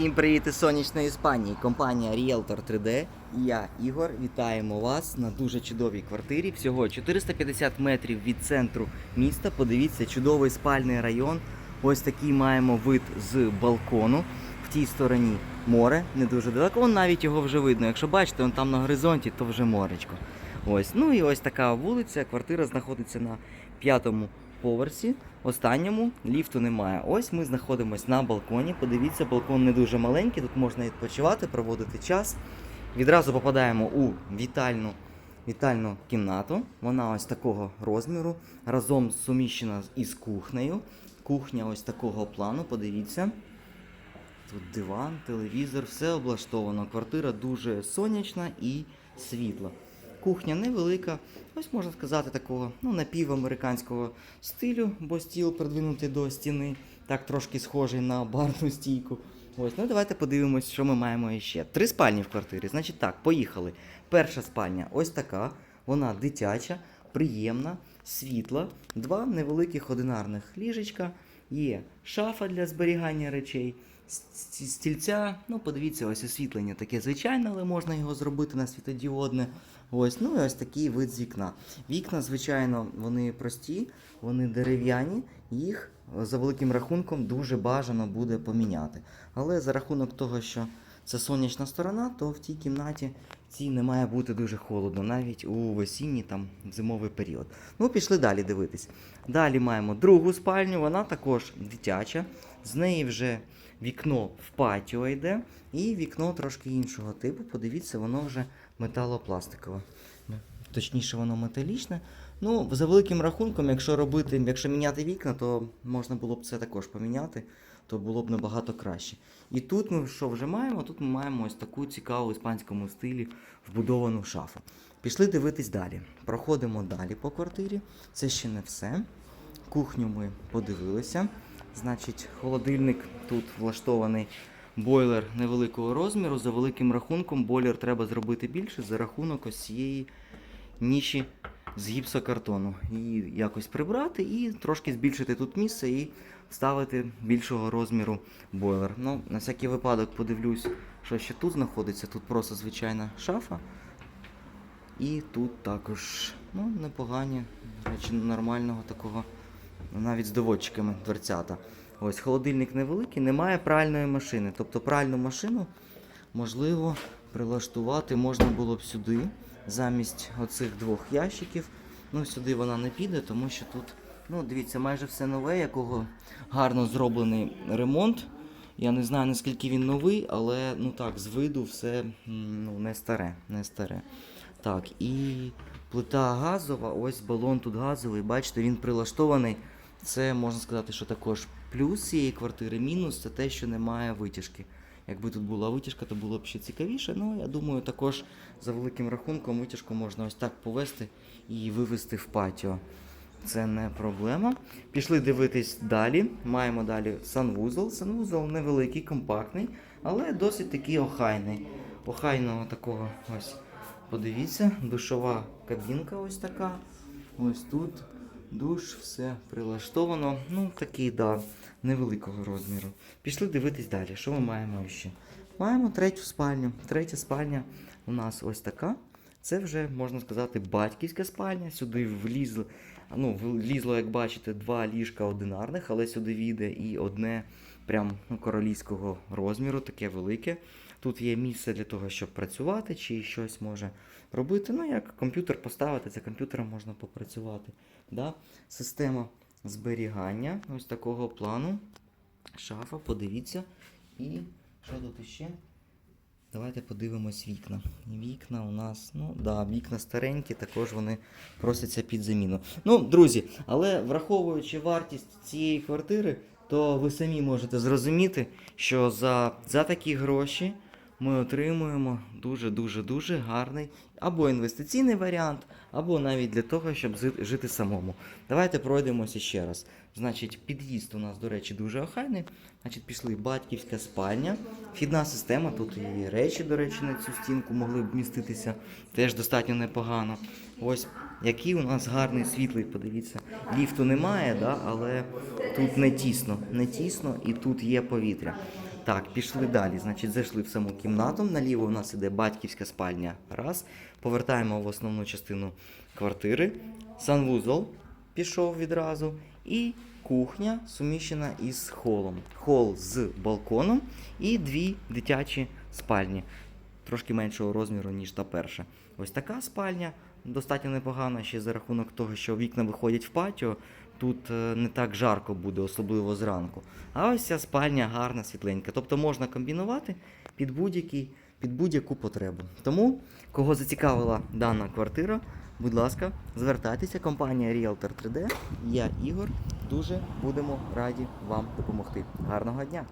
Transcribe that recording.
Всім привіт із сонячної Іспанії. Компанія Realtor 3D. І я, Ігор, вітаємо вас на дуже чудовій квартирі. Всього 450 метрів від центру міста. Подивіться, чудовий спальний район. Ось такий маємо вид з балкону. В тій стороні море, не дуже далеко. Вон навіть його вже видно. Якщо бачите, вон там на горизонті, то вже моречко. Ось. Ну і ось така вулиця. Квартира знаходиться на п'ятому поверсі. Останньому ліфту немає. Ось ми знаходимося на балконі. Подивіться, балкон не дуже маленький, тут можна відпочивати, проводити час. Відразу попадаємо у вітальну, вітальну кімнату. Вона ось такого розміру, разом суміщена із кухнею. Кухня ось такого плану, подивіться. Тут диван, телевізор, все облаштовано. Квартира дуже сонячна і світла. Кухня невелика, ось можна сказати, такого ну, напівамериканського стилю, бо стіл придвинутий до стіни, так трошки схожий на барну стійку. Ось, ну давайте подивимось, що ми маємо іще. Три спальні в квартирі. Значить так, поїхали. Перша спальня ось така, вона дитяча, приємна, світла, два невеликих одинарних ліжечка, є шафа для зберігання речей. Стільця, ну подивіться, ось освітлення таке звичайне, але можна його зробити на світодіодне. Ось, ну і ось такий вид з вікна. Вікна, звичайно, вони прості, вони дерев'яні, їх за великим рахунком дуже бажано буде поміняти. Але за рахунок того, що це сонячна сторона, то в тій кімнаті цій не має бути дуже холодно, навіть у весінній там зимовий період. Ну, пішли далі дивитись. Далі маємо другу спальню, вона також дитяча. З неї вже вікно в патіо йде, і вікно трошки іншого типу. Подивіться, воно вже металопластикове. Точніше, воно металічне. Ну, за великим рахунком, якщо робити, якщо міняти вікна, то можна було б це також поміняти, то було б набагато краще. І тут ми що вже маємо? Тут ми маємо ось таку цікаву в іспанському стилі вбудовану шафу. Пішли дивитись далі. Проходимо далі по квартирі. Це ще не все. Кухню ми подивилися. Значить, холодильник тут влаштований бойлер невеликого розміру. За великим рахунком, бойлер треба зробити більше за рахунок ось цієї ніші з гіпсокартону. Її якось прибрати і трошки збільшити тут місце і вставити більшого розміру бойлер. Ну, на всякий випадок подивлюсь, що ще тут знаходиться. Тут просто звичайна шафа. І тут також ну, непогані речі нормального такого, навіть з доводчиками дверцята. Ось холодильник невеликий, немає пральної машини. Тобто пральну машину можливо прилаштувати можна було б сюди, замість оцих двох ящиків. Ну, сюди вона не піде, тому що тут, ну, дивіться, майже все нове, якого гарно зроблений ремонт. Я не знаю наскільки він новий, але ну так, з виду все ну, не старе, не старе. Так, і плита газова, ось балон тут газовий, бачите, він прилаштований. Це можна сказати, що також плюс цієї квартири, мінус це те, що немає витяжки. Якби тут була витяжка, то було б ще цікавіше. Ну, я думаю, також за великим рахунком витяжку можна ось так повести і вивести в патіо. Це не проблема. Пішли дивитись далі. Маємо далі санвузол. Санвузол невеликий, компактний, але досить такий охайний. Охайного такого ось. Подивіться, душова кабінка ось така. Ось тут душ, все прилаштовано. Ну, такий, да, невеликого розміру. Пішли дивитись далі. Що ми маємо ще? Маємо третю спальню. Третя спальня у нас ось така. Це вже, можна сказати, батьківська спальня. Сюди влізли, ну, влізло, як бачите, два ліжка одинарних, але сюди війде і одне прям ну, королівського розміру, таке велике. Тут є місце для того, щоб працювати чи щось може робити. Ну, як комп'ютер поставити, за комп'ютером можна попрацювати. Да? Система зберігання ось такого плану. Шафа, подивіться. І що тут іще? Давайте подивимось вікна. Вікна у нас, ну да, вікна старенькі, також вони просяться під заміну. Ну, друзі, але враховуючи вартість цієї квартири, то ви самі можете зрозуміти, що за, за такі гроші ми отримуємо дуже-дуже-дуже гарний або інвестиційний варіант, або навіть для того, щоб жити самому. Давайте пройдемося ще раз. Значить, під'їзд у нас, до речі, дуже охайний. Значить, пішли батьківська спальня, вхідна система, тут і речі, до речі, на цю стінку могли б вміститися теж достатньо непогано. Ось який у нас гарний світлий, подивіться. Ліфту немає, да, але тут не тісно, не тісно і тут є повітря. Так, пішли далі. Значить, зайшли в саму кімнату. Наліво у нас іде батьківська спальня. Раз. Повертаємо в основну частину квартири. Санвузол пішов відразу. І кухня суміщена із холом. Хол з балконом і дві дитячі спальні. Трошки меншого розміру, ніж та перша. Ось така спальня достатньо непогана ще за рахунок того, що вікна виходять в патіо. Тут е, не так жарко буде, особливо зранку. А ось ця спальня гарна, світленька. Тобто можна комбінувати під будь-який, під будь-яку потребу. Тому, кого зацікавила дана квартира, будь ласка, звертайтеся. Компанія Realtor 3D. Я Ігор. Дуже будемо раді вам допомогти. Гарного дня!